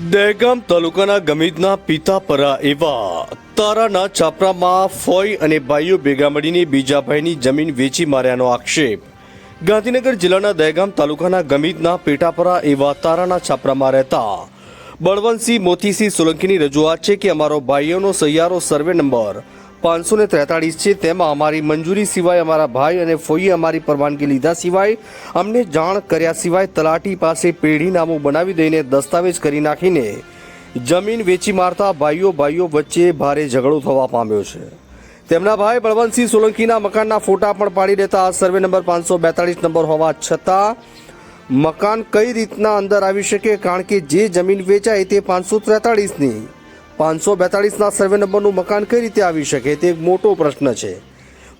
દહેગામ તાલુકાના ગમિતના પિતાપરા એવા તારાના છાપરામાં ફોય અને ભાઈઓ ભેગા મળીને બીજા ભાઈની જમીન વેચી માર્યાનો આક્ષેપ. ગાંધીનગર જિલ્લાના દહેગામ તાલુકાના ગમિતના પેટાપરા એવા તારાના છાપરામાં રહેતા બળવંતસિંહ મોતીસિંહ સોલંકીની રજૂઆત છે કે અમારો ભાઈઓનો સહિયારો સર્વે નંબર પાંચસો ને ત્રેતાળીસ છે. તેમાં અમારી મંજૂરી સિવાય અમારા ભાઈ અને ફોઈએ અમારી પરવાનગી લીધા સિવાય અમને જાણ કર્યા સિવાય તલાટી પાસે પેઢીનામું બનાવી દઈને દસ્તાવેજ કરી નાખીને જમીન વેચી મારતા ભાઈઓ ભાઈઓ વચ્ચે ભારે ઝઘડો થવા પામ્યો છે. તેમના ભાઈ બળવંતસિંહ સોલંકીના મકાનના ફોટા પણ પાડી દેતા આ સર્વે નંબર પાંચસો બેતાળીસ નંબર હોવા છતાં મકાન કઈ રીતના અંદર આવી શકે? કારણ કે જે જમીન વેચાય તે પાંચસો ત્રેતાળીસની પાંચસો બેતાળીસના સર્વે નંબરનું મકાન કઈ રીતે આવી શકે તે એક મોટો પ્રશ્ન છે.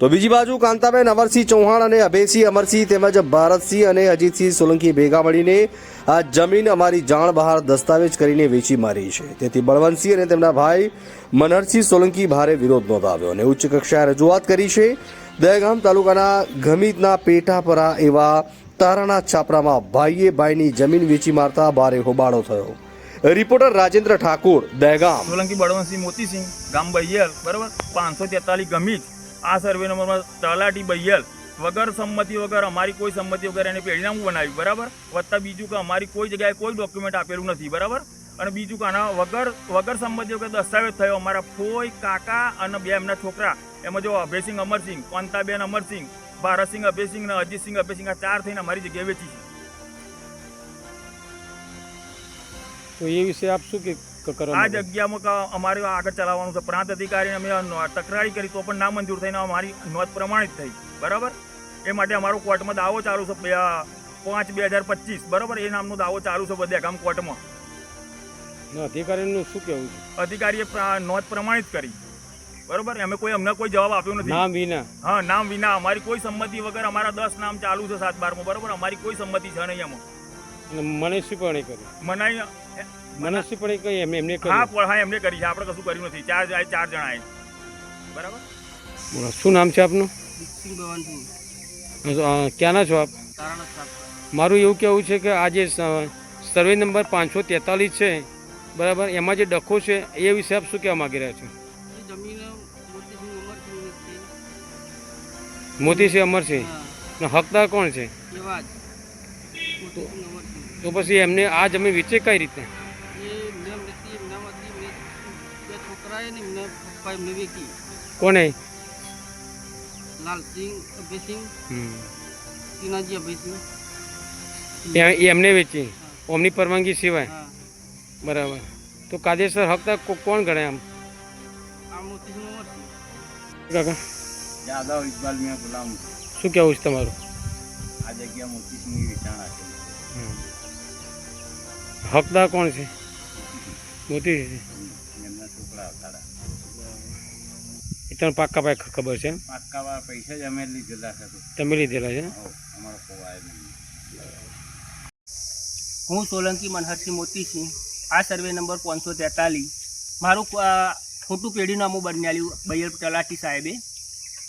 તો બીજી બાજુ કાંતાબેન અમરસિંહ ચૌહાણ અને અભયસિંહ અમરસિંહ તેમજ ભારતસિંહ અને અજીતસિંહ સોલંકી ભેગા મળીને આ જમીન અમારી જાણ બહાર દસ્તાવેજ કરીને વેચી મારી છે. તેથી બળવંતસિંહ અને તેમના ભાઈ મનહરસિંહ સોલંકી ભારે વિરોધ નોંધાવ્યો અને ઉચ્ચ કક્ષાએ રજૂઆત કરી છે. દહેગામ તાલુકાના ગમીતના પેટાપરા એવા તારાના છાપરામાં ભાઈએ ભાઈની જમીન વેચી મારતા ભારે હોબાળો થયો. રિપોર્ટર રાજેન્દ્ર ઠાકોર, દહેગામ. સોલંકી બળવંતસિંહ મોતીસિંહ, ગામ બૈયલ, બરાબર? પાંચસો તેતાલીસ ગમી આ સર્વે નંબરમાં તલાટી બૈયલ. વગર સંમતિ વગર, અમારી કોઈ સંમતિ વગર એને પેઢીનામું બનાવ્યું, બરાબર? વત્તા બીજું કે અમારી કોઈ જગ્યાએ કોઈ ડોક્યુમેન્ટ આપેલું નથી, બરાબર? અને બીજું કે આના વગર વગર સંમતિ વગર દસ્તાવેજ થયો. અમારા કોઈ કાકા અને બે એમના છોકરા, એમાં જો અભયસિંહ, અમરસિંહ, કોંતાબેન, અમરસિંહ, ભારતસિંહ અભયસિંહ અને અજીતસિંહ અભયસિંહ આ ચાર થઈને અમારી જગ્યાએ વેચી છે. તો એ વિશે આપ શું કે આ જગ્યામાં અમારે આગળ ચલાવવાનું છે. પ્રાંત અધિકારીને અમે તકરારી કરી તો પણ ના મંજૂર થઈને અમારી નોંધ પ્રમાણિત થઈ. બરાબર? એ માટે અમારો કોર્ટમાં દાવો ચાલુ છે. બે પાંચ બે હજાર પચીસ. બરાબર? એ નામનો દાવો ચાલુ છે બધે ગામ કોર્ટમાં. અધિકારીનું શું કહેવું છે? અધિકારીએ નોંધ પ્રમાણિત કરી. બરોબર? અમે કોઈ અમને કોઈ જવાબ આપ્યો નથી. નામ વિના? હા નામ વિના. અમારી કોઈ સંમતિ વગર અમારા દસ નામ ચાલુ છે સાત બારમાં. બરાબર? અમારી કોઈ સંમતિ છે નહીં એમાં. અને મનસ્વીપણે કર્યું મનાઈ મનસ્વીપણે કઈ એમને એમને હા પણ હા એમને કરી છે. આપણે કશું કર્યું નથી. ચાર ચાર જણાએ બરાબર? બોલો શું નામ છે આપનું? ક્યાંના છો આપ? મારું એવું કહેવું છે કે આ જે સર્વે નંબર પાંચસો તેતાલીસ છે. બરાબર? એમાં જે ડખો છે એ વિશે આપ શું કહેવા માગી રહ્યા છો? જમીન મોતીસિંહ છે. મોતીસિંહ અમરસિંહ હકદાર કોણ છે? તો પછી એમને આ જમીન વેચે કઈ રીતે? એ એમને નથી એમનામાંથી મેં બે છોકરાએ ને એમને પપ્પા એમને વેચી. કોને? એમને વેચી? ઓમની પરવાનગી સિવાય? બરાબર. તો કાયદેસર હકદાર કોણ ગણાય આમ? આ મોતીસિંહ ઉમરસિંહ કાકા? યાદવ ઇકબાલ મિયા ગુલામ. શું કહેવું છે તમારું? આ જગ્યા મોતીસિંહની વેચાણ આપેલી હકદાર કોણ છે? હતા એ તમને પાક્કા પાય ખબર છે એમ? પૈસા જ અમે લીધેલા છે. તમે લીધેલા છે અમારો હું સોલંકી મનહરસિંહ મોતીસિંહ આ સર્વે નંબર પાંચસો તેતાલીસ. મારું ખોટું પેઢીનામું બનાવ્યું બૈયર તલાટી સાહેબે.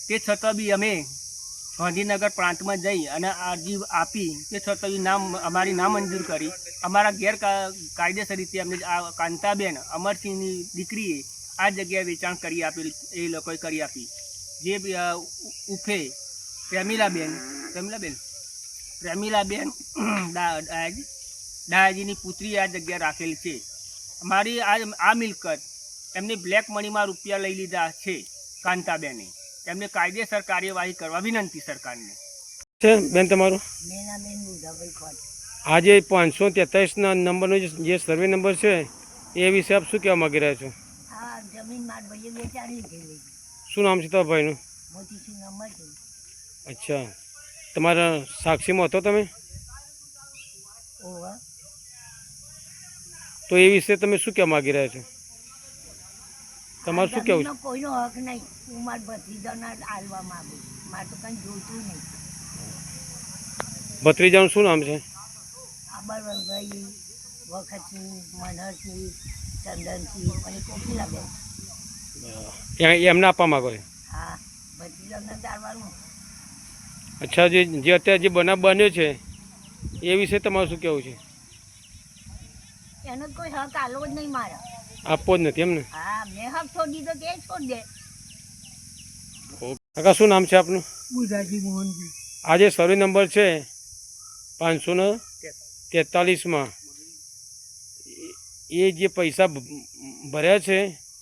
તે છતાં બી અમે ગાંધીનગર પ્રાંતમાં જઈ અને અરજી આપી તે છતાં નામ, અમારી નામંજૂર કરી. અમારા ગેરકાયદેસર રીતે અમને આ કાંતાબેન અમરસિંહની દીકરીએ આ જગ્યાએ વેચાણ કરી આપેલી, એ લોકોએ કરી આપી. જે ઉફે પ્રેમિલાબેન પ્રેમિલાબેન? પ્રેમિલાબેન દાયાજીની પુત્રી આ જગ્યા રાખેલ છે. મારી આ આ મિલકત એમને બ્લેક મનીમાં રૂપિયા લઈ લીધા છે કાંતાબેને. એમને કાયદેસર કાર્યવાહી કરવા વિનંતી સરકારને. છે બેન તમારું? આજે પાંચસો તેતાલીસના નંબરનો જે જે સર્વે નંબર છે એ વિશે આપ શું કહેવા માગી રહ્યા છો? શું નામ છે તમારા ભાઈનું? અચ્છા. તમારા સાક્ષીમાં હતો તમે? તો એ વિશે તમે શું કહેવા માગી રહ્યા છો? તમારું શું કહેવું છે? કોઈનો હક નહીં. હું મારા ભત્રીજાના આલવા માંગુ મારે તો કંઈ જોઈતું નહીં. ભત્રીજાનું શું નામ છે? આબર બળવંતભાઈ વખતસિંહ મનહરસિંહ ચંદનસિંહ અને કોકિલાબેન. એમને આપવા માગો છો? હા ભત્રીજાના ચારવાનું અચ્છા જે જે અત્યારે જે બનાવ બન્યો છે એ વિશે તમારું શું કહેવું છે? એનો કોઈ હક આલવો જ નહીં મારે. આપવો જ નથી એમને હા મેં હક દીધો તે છોડ દે. કાકા શું નામ છે આપનું? બુધાજી મોહનજી. આ સર્વે નંબર છે પાંચસો ને તેતાલીસમાં. એ જે પૈસા ભર્યા છે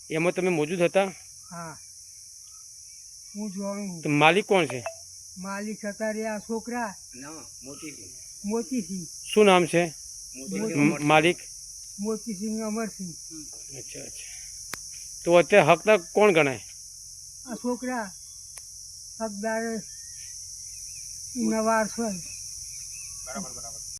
એમાં તમે મોજૂદ હતા? હા. હું જોઉં માલિક કોણ છે? માલિક હતા રે આ છોકરા. મોતીસિંહ શું નામ છે? માલિક? મોતીસિંહ અમરસિંહ અચ્છા અચ્છા. તો અત્યારે હકદાર કોણ ગણાય? આ છોકરા હકદાર નવાર છે.